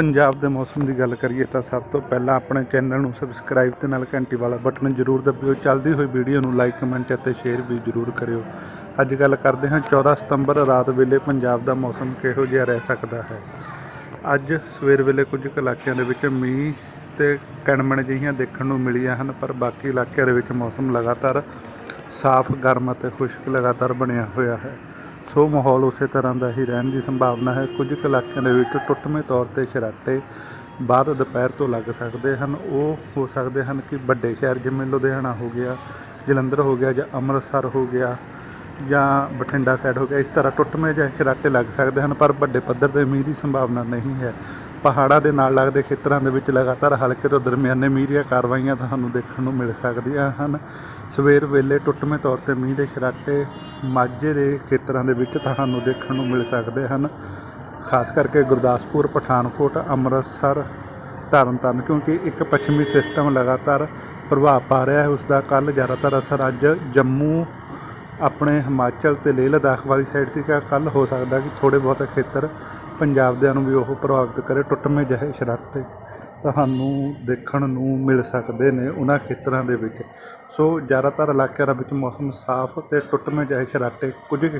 ਪੰਜਾਬ ਦੇ ਮੌਸਮ ਦੀ ਗੱਲ ਕਰੀਏ ਤਾਂ ਸਭ ਤੋਂ ਪਹਿਲਾਂ ਆਪਣੇ ਚੈਨਲ ਨੂੰ ਸਬਸਕ੍ਰਾਈਬ ਤੇ ਨਾਲ ਘੰਟੀ ਵਾਲਾ ਬਟਨ ਜ਼ਰੂਰ ਦਬਿਓ। ਚੱਲਦੀ ਹੋਈ ਵੀਡੀਓ ਨੂੰ ਲਾਈਕ ਕਮੈਂਟ ਅਤੇ ਸ਼ੇਅਰ ਵੀ ਜ਼ਰੂਰ ਕਰਿਓ। ਅੱਜ ਗੱਲ ਕਰਦੇ ਹਾਂ 14 ਸਤੰਬਰ ਰਾਤ ਵੇਲੇ ਪੰਜਾਬ ਦਾ ਮੌਸਮ ਕਿਹੋ ਜਿਹਾ ਰਹਿ ਸਕਦਾ ਹੈ? ਅੱਜ ਸਵੇਰ ਵੇਲੇ ਕੁਝ ਕੁ ਇਲਾਕਿਆਂ ਦੇ ਵਿੱਚ ਮੀਂਹ ਤੇ ਕਣਮਣ ਜਿਹੀਆਂ ਦੇਖਣ ਨੂੰ ਮਿਲੀਆਂ ਹਨ, ਪਰ ਬਾਕੀ ਇਲਾਕਿਆਂ ਦੇ ਵਿੱਚ ਮੌਸਮ ਲਗਾਤਾਰ ਸਾਫ਼, ਗਰਮ ਅਤੇ ਖੁਸ਼ਕ ਲਗਾਤਾਰ ਬਣਿਆ ਹੋਇਆ ਹੈ। ਸੋ ਮਾਹੌਲ ਉਸੇ ਤਰ੍ਹਾਂ ਦਾ ਹੀ ਰਹਿਣ ਦੀ ਸੰਭਾਵਨਾ ਹੈ। ਕੁਝ ਕੁ ਇਲਾਕਿਆਂ ਦੇ ਵਿੱਚ ਟੁੱਟਵੇਂ ਤੌਰ ਤੇ ਸ਼ਰਾਟੇ ਬਾਅਦ ਦੁਪਹਿਰ ਤੋਂ ਲੱਗ ਸਕਦੇ ਹਨ। ਉਹ ਹੋ ਸਕਦੇ ਹਨ ਕਿ ਵੱਡੇ ਸ਼ਹਿਰ ਜਿਵੇਂ ਲੁਧਿਆਣਾ ਹੋ ਗਿਆ, ਜਲੰਧਰ ਹੋ ਗਿਆ ਜਾਂ ਅੰਮ੍ਰਿਤਸਰ ਹੋ ਗਿਆ ਜਾਂ ਬਠਿੰਡਾ ਸਾਈਡ ਹੋ ਗਿਆ, ਇਸ ਤਰ੍ਹਾਂ ਟੁੱਟਵੇਂ ਜਿਹੇ ਸ਼ਰਾਟੇ ਲੱਗ ਸਕਦੇ ਹਨ, ਪਰ ਵੱਡੇ ਪੱਧਰ ਤੇ ਮੀਂਹ ਦੀ ਸੰਭਾਵਨਾ ਨਹੀਂ ਹੈ। ਪਹਾੜਾਂ ਦੇ ਨਾਲ ਲੱਗਦੇ ਖੇਤਰਾਂ ਦੇ ਵਿੱਚ ਲਗਾਤਾਰ ਹਲਕੇ ਤੋਂ ਦਰਮਿਆਨੇ ਮੀਂਹ ਦੀਆਂ ਕਾਰਵਾਈਆਂ ਤੁਹਾਨੂੰ ਦੇਖਣ ਨੂੰ ਮਿਲ ਸਕਦੀਆਂ ਹਨ। ਸਵੇਰ ਵੇਲੇ ਟੁੱਟਵੇਂ ਤੌਰ ਤੇ ਮੀਂਹ ਦੇ ਸ਼ਰਾਟੇ ਮਾਝੇ ਦੇ ਖੇਤਰਾਂ ਦੇ ਵਿੱਚ ਤੁਹਾਨੂੰ ਦੇਖਣ ਨੂੰ ਮਿਲ ਸਕਦੇ ਹਨ। ਖਾਸ ਕਰਕੇ ਗੁਰਦਾਸਪੁਰ, ਪਠਾਨਕੋਟ, ਅੰਮ੍ਰਿਤਸਰ ਤਰਨਤਾਰਨ ਕਿਉਂਕਿ ਇੱਕ ਪੱਛਮੀ ਸਿਸਟਮ ਲਗਾਤਾਰ ਪ੍ਰਭਾਵ ਪਾ ਰਿਹਾ ਹੈ। ਉਸ ਦਾ ਕੱਲ ਜ਼ਿਆਦਾਤਰ ਅਸਰ ਅੱਜ ਜੰਮੂ, ਆਪਣੇ ਹਿਮਾਚਲ ਤੇ ਲੇਹ ਲਦਾਖ ਵਾਲੀ ਸਾਈਡ ਸੀਗਾ। ਕੱਲ ਹੋ ਸਕਦਾ ਕਿ ਥੋੜੇ ਬਹੁਤ ਖੇਤਰ ਪੰਜਾਬ ਦਿਆਂ ਨੂੰ ਵੀ ਉਹ ਪ੍ਰਭਾਵਿਤ ਕਰੇ, ਟੁੱਟਵੇਂ ਜਿਹੇ ਸ਼ਰਾਟੇ ਤੁਹਾਨੂੰ ਦੇਖਣ ਨੂੰ ਮਿਲ ਸਕਦੇ ਨੇ ਉਹਨਾਂ ਖੇਤਰਾਂ ਦੇ ਵਿੱਚ। ਸੋ ਜ਼ਿਆਦਾਤਰ ਇਲਾਕਿਆਂ ਦੇ ਵਿੱਚ ਮੌਸਮ ਸਾਫ਼ ਤੇ ਟੁੱਟਵੇਂ ਜਿਹੇ ਸ਼ਰਾਟੇ ਕੁਝ